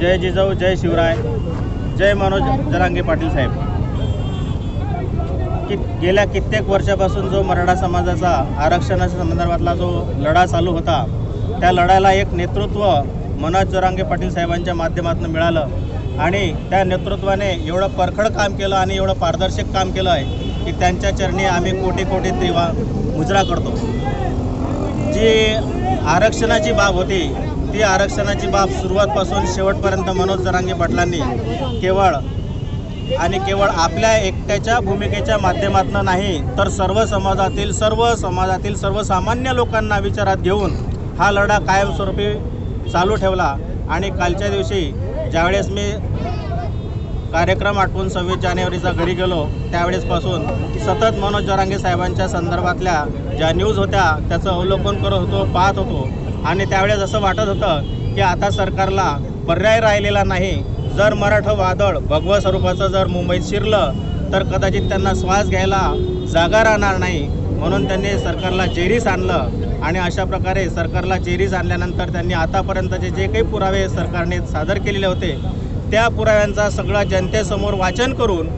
जय जिजाऊ जय शिवराय जय मनोज जरांगे पाटील साहेब. कि गेल्या कित्येक वर्षापासून जो मराठा समाजाचा आरक्षणाच्या संदर्भातला जो लढा चालू होता त्या लढ्याला एक नेतृत्व मनोज जरांगे पाटील साहेबांच्या माध्यमातून मिळालं. आणि त्या नेतृत्वाने एवढं परखड काम केलं आणि एवढं पारदर्शक काम केलं आहे की त्यांच्या चरणी आम्ही कोटी कोटी त्रिवा मुजरा करतो. जी आरक्षणाची बाब होती ती आरक्षणाची बाब सुरुवातपासून शेवटपर्यंत मनोज जरांगे पाटलांनी केवळ आणि केवळ आपल्या एकट्याच्या भूमिकेच्या माध्यमातून नाही तर सर्व समाजातील सर्व समाजातील सर्वसामान्य लोकांना विचारात घेऊन हा लढा कायमस्वरूपी चालू ठेवला. आणि कालच्या दिवशी ज्यावेळेस मी कार्यक्रम आठवून सव्वीस जानेवारीचा घरी गेलो त्यावेळेसपासून सतत मनोज जरांगे साहेबांच्या संदर्भातल्या ज्या न्यूज होत्या त्याचं अवलोकन करत होतो पाहत होतो. आणि त्यावेळेस असं वाटत होतं की आता सरकारला पर्याय राहिलेला नाही. जर मराठ वादळ भगवा स्वरूपाचं जर मुंबईत शिरलं तर कदाचित त्यांना श्वास घ्यायला जागा राहणार नाही. म्हणून त्यांनी सरकारला जेरीस आणलं. आणि अशा प्रकारे सरकारला जेरीस आणल्यानंतर त्यांनी आतापर्यंतचे जे काही पुरावे सरकारने सादर केलेले होते त्या पुराव्यांचा सगळा जनतेसमोर वाचन करून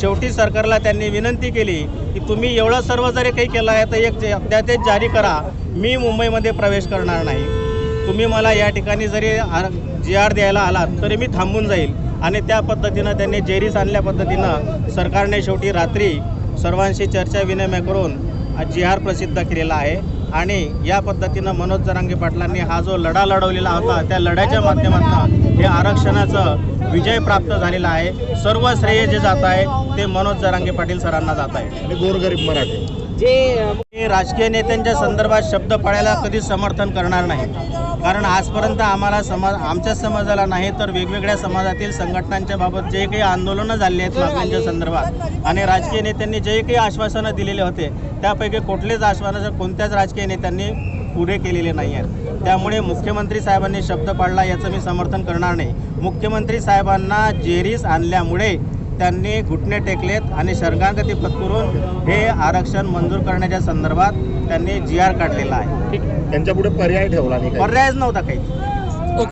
शेवटी सरकारला त्यांनी विनंती केली की तुम्ही एवढं सर्व जरी काही केलं आहे तर एक अध्यादेश जारी करा. मी मुंबईमध्ये प्रवेश करणार नाही. तुम्ही मला या ठिकाणी जरी जी आर द्यायला आलात तरी मी थांबून जाईल. आणि त्या पद्धतीनं त्यांनी जेरीस आणल्या पद्धतीनं सरकारने शेवटी रात्री सर्वांशी चर्चा विनिमय करून जी आर प्रसिद्ध केलेला आहे. आणि या पद्धतीनं मनोज जरांगे पाटलांनी हा जो लढा लढवलेला होता त्या लढ्याच्या माध्यमातून हे आरक्षणाचं विजय प्राप्त झालेला आहे. सर्व श्रेय जे जात आहे ते मनोज जरांगे पाटील सरांना जात आहे. आणि गोरगरीब मराठी. जे राजकीय नेत्यांच्या संदर्भात शब्द पाळायला कधीच समर्थन करणार नाही. कारण आजपर्यंत आम्हाला समाज आमच्या समाजाला नाही तर वेगवेगळ्या समाजातील संघटनांच्या बाबत जे काही आंदोलनं झाली आहेत मागण्यांच्या संदर्भात आणि राजकीय नेत्यांनी जे काही आश्वासनं दिलेले होते त्यापैकी कुठलेच आश्वासनं कोणत्याच राजकीय नेत्यांनी पुढे केलेले नाही आहेत. त्यामुळे मुख्यमंत्री साहेबांनी शब्द पाळला याचं मी समर्थन करणार नाही. मुख्यमंत्री साहेबांना जेरीस आणल्यामुळे त्यांनी घुटणे टेकलेत आणि शर्गांगती पत्करून हे आरक्षण मंजूर करण्याच्या संदर्भात त्यांनी जी आर काढलेला आहे त्यांच्या पुढे पर्याय ठेवला नाही. पर्यायच नव्हता काही